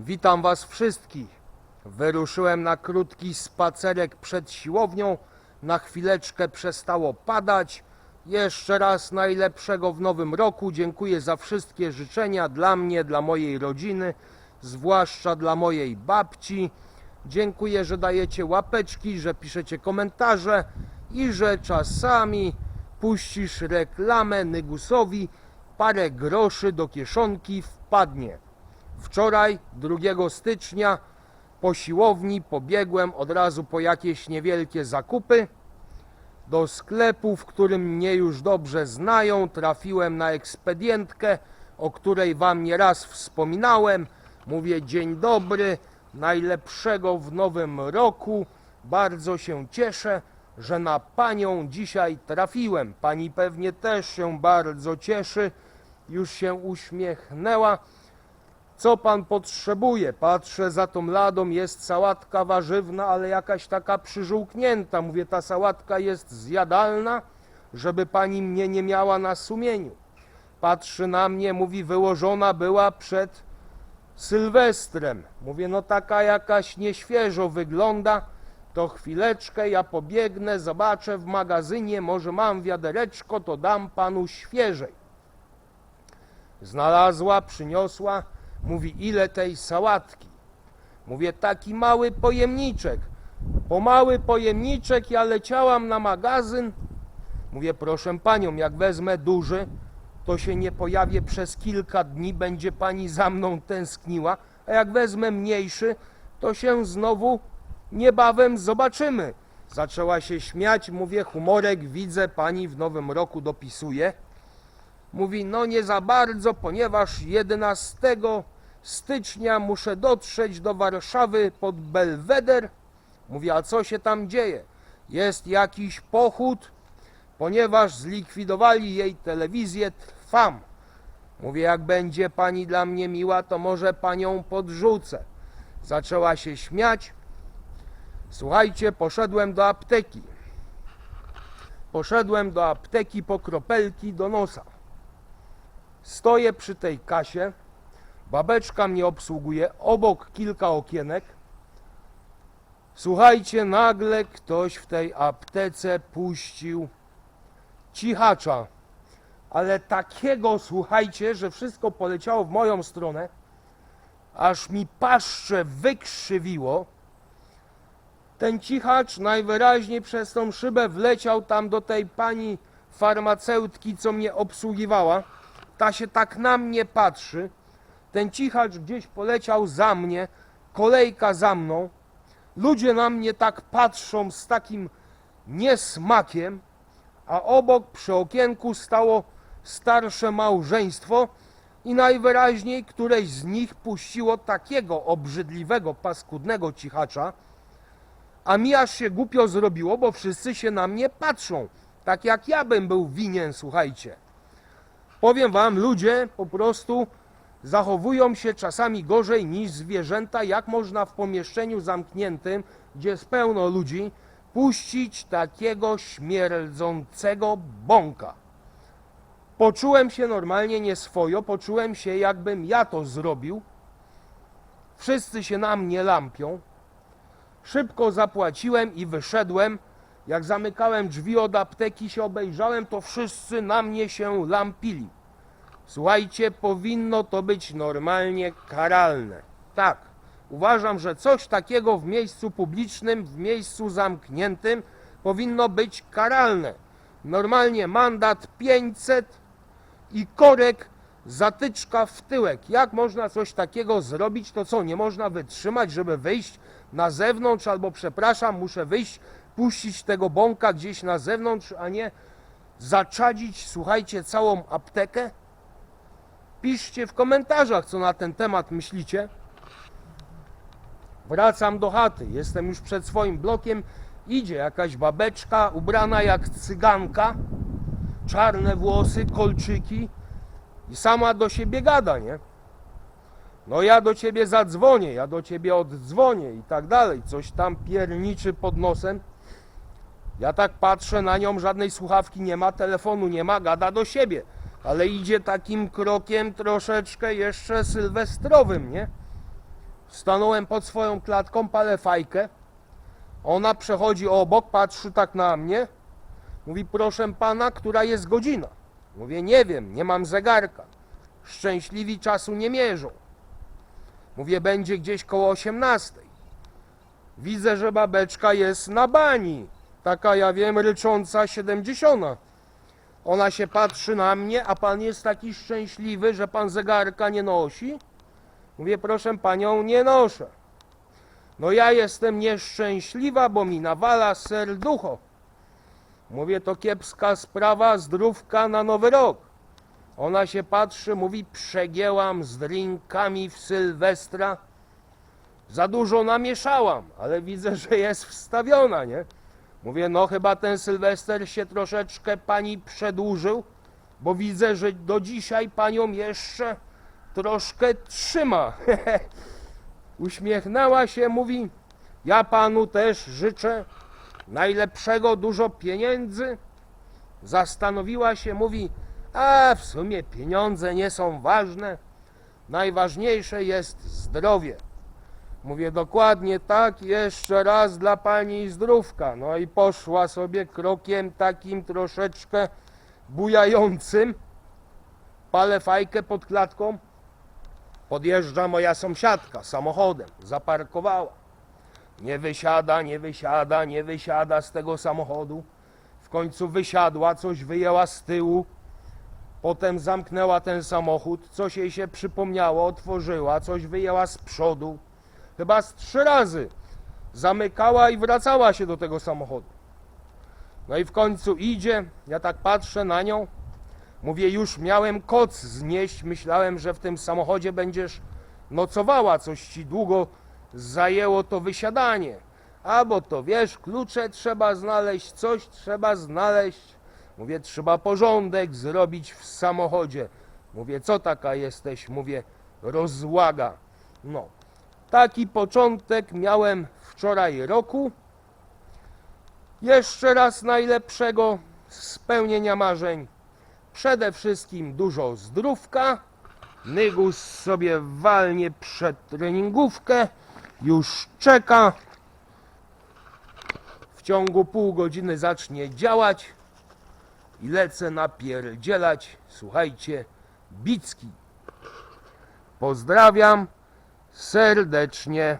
Witam Was wszystkich. Wyruszyłem na krótki spacerek przed siłownią. Na chwileczkę przestało padać. Jeszcze raz najlepszego w nowym roku. Dziękuję za wszystkie życzenia dla mnie, dla mojej rodziny, zwłaszcza dla mojej babci. Dziękuję, że dajecie łapeczki, że piszecie komentarze i że czasami puścisz reklamę Nygusowi, parę groszy do kieszonki wpadnie. Wczoraj, 2 stycznia, po siłowni pobiegłem od razu po jakieś niewielkie zakupy. Do sklepu, w którym mnie już dobrze znają, trafiłem na ekspedientkę, o której Wam nieraz wspominałem. Mówię dzień dobry, najlepszego w nowym roku. Bardzo się cieszę, że na Panią dzisiaj trafiłem. Pani pewnie też się bardzo cieszy, już się uśmiechnęła. Co pan potrzebuje? Patrzę za tą ladą, jest sałatka warzywna, ale jakaś taka przyżółknięta. Mówię, ta sałatka jest zjadalna, żeby pani mnie nie miała na sumieniu. Patrzy na mnie, mówi, wyłożona była przed Sylwestrem. Mówię, no taka jakaś nieświeżo wygląda. To chwileczkę, ja pobiegnę, zobaczę w magazynie, może mam wiadereczko, to dam panu świeżej. Znalazła, przyniosła, mówi ile tej sałatki. Mówię taki mały pojemniczek. Po mały pojemniczek ja leciałam na magazyn. Mówię proszę panią, jak wezmę duży, to się nie pojawię przez kilka dni, będzie pani za mną tęskniła, a jak wezmę mniejszy, to się znowu niebawem zobaczymy. Zaczęła się śmiać, mówię humorek widzę, pani w nowym roku dopisuje. Mówi, no nie za bardzo, ponieważ 11 stycznia muszę dotrzeć do Warszawy pod Belweder. Mówi, a co się tam dzieje? Jest jakiś pochód, ponieważ zlikwidowali jej telewizję Trwam. Mówię, jak będzie pani dla mnie miła, to może panią podrzucę. Zaczęła się śmiać. Słuchajcie, poszedłem do apteki. Poszedłem do apteki po kropelki do nosa. Stoję przy tej kasie. Babeczka mnie obsługuje, obok kilka okienek. Słuchajcie, nagle ktoś w tej aptece puścił cichacza. Ale takiego, słuchajcie, że wszystko poleciało w moją stronę, aż mi paszcze wykrzywiło. Ten cichacz najwyraźniej przez tą szybę wleciał tam do tej pani farmaceutki, co mnie obsługiwała. Ta się tak na mnie patrzy. Ten cichacz gdzieś poleciał za mnie, kolejka za mną. Ludzie na mnie tak patrzą z takim niesmakiem, a obok przy okienku stało starsze małżeństwo i najwyraźniej któreś z nich puściło takiego obrzydliwego, paskudnego cichacza, a mi aż się głupio zrobiło, bo wszyscy się na mnie patrzą, tak jak ja bym był winien, słuchajcie. Powiem wam, ludzie po prostu zachowują się czasami gorzej niż zwierzęta. Jak można w pomieszczeniu zamkniętym, gdzie jest pełno ludzi, puścić takiego śmierdzącego bąka? Poczułem się normalnie nieswojo, poczułem się jakbym ja to zrobił. Wszyscy się na mnie lampią. Szybko zapłaciłem i wyszedłem. Jak zamykałem drzwi od apteki, się obejrzałem, to wszyscy na mnie się lampili. Słuchajcie, powinno to być normalnie karalne. Tak, uważam, że coś takiego w miejscu publicznym, w miejscu zamkniętym powinno być karalne. Normalnie mandat 500 i korek zatyczka w tyłek. Jak można coś takiego zrobić? To co, nie można wytrzymać, żeby wyjść na zewnątrz, albo przepraszam, muszę wyjść, puścić tego bąka gdzieś na zewnątrz, a nie zaczadzić, słuchajcie, całą aptekę? Piszcie w komentarzach, co na ten temat myślicie. Wracam do chaty, jestem już przed swoim blokiem. Idzie jakaś babeczka ubrana jak cyganka, czarne włosy, kolczyki i sama do siebie gada, nie? No ja do ciebie zadzwonię, ja do ciebie oddzwonię i tak dalej. Coś tam pierniczy pod nosem. Ja tak patrzę na nią, żadnej słuchawki nie ma, telefonu nie ma, gada do siebie. Ale idzie takim krokiem troszeczkę jeszcze sylwestrowym, nie? Stanąłem pod swoją klatką, palę fajkę. Ona przechodzi obok, patrzy tak na mnie. Mówi, proszę pana, która jest godzina? Mówię, nie wiem, nie mam zegarka. Szczęśliwi czasu nie mierzą. Mówię, będzie gdzieś koło 18. Widzę, że babeczka jest na bani. Taka, ja wiem, rycząca 70. Ona się patrzy na mnie, a pan jest taki szczęśliwy, że pan zegarka nie nosi? Mówię, proszę panią, nie noszę. No ja jestem nieszczęśliwa, bo mi nawala serducho. Mówię, to kiepska sprawa, zdrówka na nowy rok. Ona się patrzy, mówi, przegięłam z drinkami w Sylwestra. Za dużo namieszałam, ale widzę, że jest wstawiona, nie? Mówię, no chyba ten Sylwester się troszeczkę pani przedłużył, bo widzę, że do dzisiaj panią jeszcze troszkę trzyma. Uśmiechnęła się, mówi, ja panu też życzę najlepszego, dużo pieniędzy. Zastanowiła się, mówi, a w sumie pieniądze nie są ważne, najważniejsze jest zdrowie. Mówię dokładnie tak, jeszcze raz dla pani zdrówka. No i poszła sobie krokiem takim troszeczkę bujającym. Palę fajkę pod klatką. Podjeżdża moja sąsiadka samochodem, zaparkowała. Nie wysiada, nie wysiada, nie wysiada z tego samochodu. W końcu wysiadła, coś wyjęła z tyłu. Potem zamknęła ten samochód, coś jej się przypomniało, otworzyła, coś wyjęła z przodu. Chyba z trzy razy zamykała i wracała się do tego samochodu. No i w końcu idzie, ja tak patrzę na nią. Mówię, już miałem koc znieść, myślałem, że w tym samochodzie będziesz nocowała, coś ci długo zajęło to wysiadanie. A bo to wiesz, klucze trzeba znaleźć, coś trzeba znaleźć. Mówię, trzeba porządek zrobić w samochodzie. Mówię, co taka jesteś? Mówię, rozłaga. No, taki początek miałem wczoraj roku. Jeszcze raz najlepszego spełnienia marzeń. Przede wszystkim dużo zdrówka. Nygus sobie walnie przed treningówkę. Już czeka. W ciągu pół godziny zacznie działać. I lecę napierdzielać. Słuchajcie, Bicki. Pozdrawiam serdecznie.